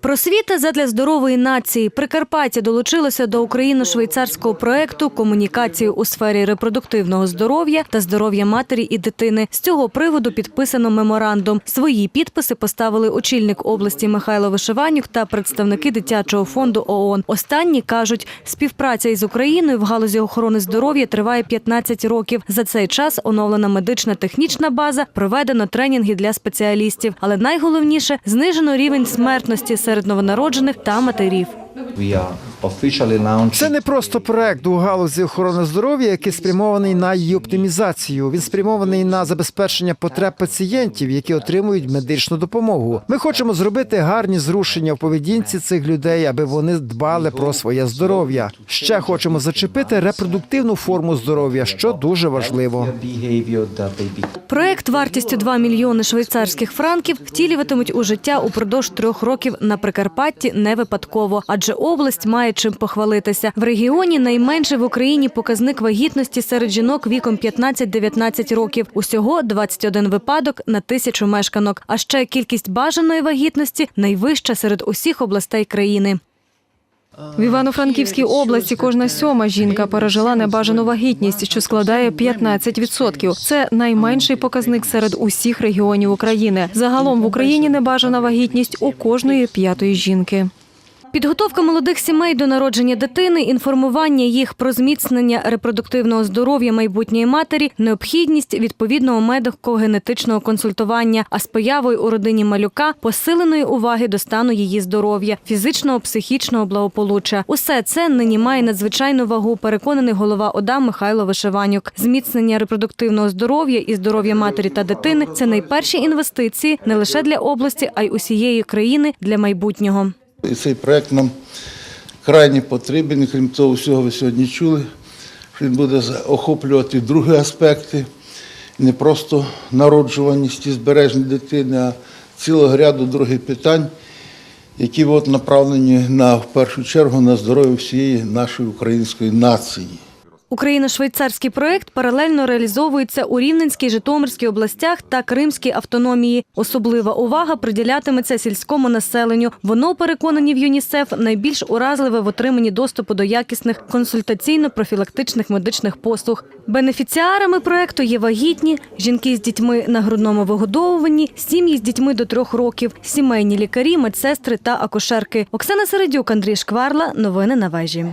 Просвіта задля здорової нації. Прикарпаття долучилося до україно-швейцарського проекту комунікації у сфері репродуктивного здоров'я та здоров'я матері і дитини. З цього приводу підписано меморандум. Свої підписи поставили очільник області Михайло Вишиванюк та представники дитячого фонду ООН. Останні кажуть, співпраця із Україною в галузі охорони здоров'я триває 15 років. За цей час оновлена медична технічна база, проведено тренінги для спеціалістів. Але найголовніше знижено рівень смертності серед новонароджених та матерів. Це не просто проект у галузі охорони здоров'я, який спрямований на її оптимізацію. Він спрямований на забезпечення потреб пацієнтів, які отримують медичну допомогу. Ми хочемо зробити гарні зрушення в поведінці цих людей, аби вони дбали про своє здоров'я. Ще хочемо зачепити репродуктивну форму здоров'я, що дуже важливо. behavior they вартістю 2 мільйони швейцарських франків втілюватимуть у життя упродовж трьох років на Прикарпатті не випадково, адже область має чим похвалитися. В регіоні найменший в Україні показник вагітності серед жінок віком 15-19 років. Усього 21 випадок на тисячу мешканок. А ще кількість бажаної вагітності найвища серед усіх областей країни. В Івано-Франківській області кожна сьома жінка пережила небажану вагітність, що складає 15%. Це найменший показник серед усіх регіонів України. Загалом в Україні небажана вагітність у кожної п'ятої жінки. Підготовка молодих сімей до народження дитини, інформування їх про зміцнення репродуктивного здоров'я майбутньої матері, необхідність відповідного медико-генетичного консультування, а з появою у родині малюка посиленої уваги до стану її здоров'я, фізичного, психічного благополуччя. Усе це нині має надзвичайну вагу, переконаний голова ОДА Михайло Вишиванюк. Зміцнення репродуктивного здоров'я і здоров'я матері та дитини це найперші інвестиції не лише для області, а й усієї країни для майбутнього. І цей проект нам крайні потрібен. Крім того, всього ви сьогодні чули, що він буде охоплювати другі аспекти, не просто народжуваність і збереження дитини, а цілого ряду других питань, які от направлені на в першу чергу на здоров'я всієї нашої української нації. Україно-швейцарський проект паралельно реалізовується у Рівненській, Житомирській областях та Кримській автономії. Особлива увага приділятиметься сільському населенню. Воно, переконані в ЮНІСЕФ, найбільш уразливе в отриманні доступу до якісних консультаційно-профілактичних медичних послуг. Бенефіціарами проекту є вагітні, жінки з дітьми на грудному вигодовуванні, сім'ї з дітьми до трьох років, сімейні лікарі, медсестри та акушерки. Оксана Середюк, Андрій Шкварла. Новини на вежі.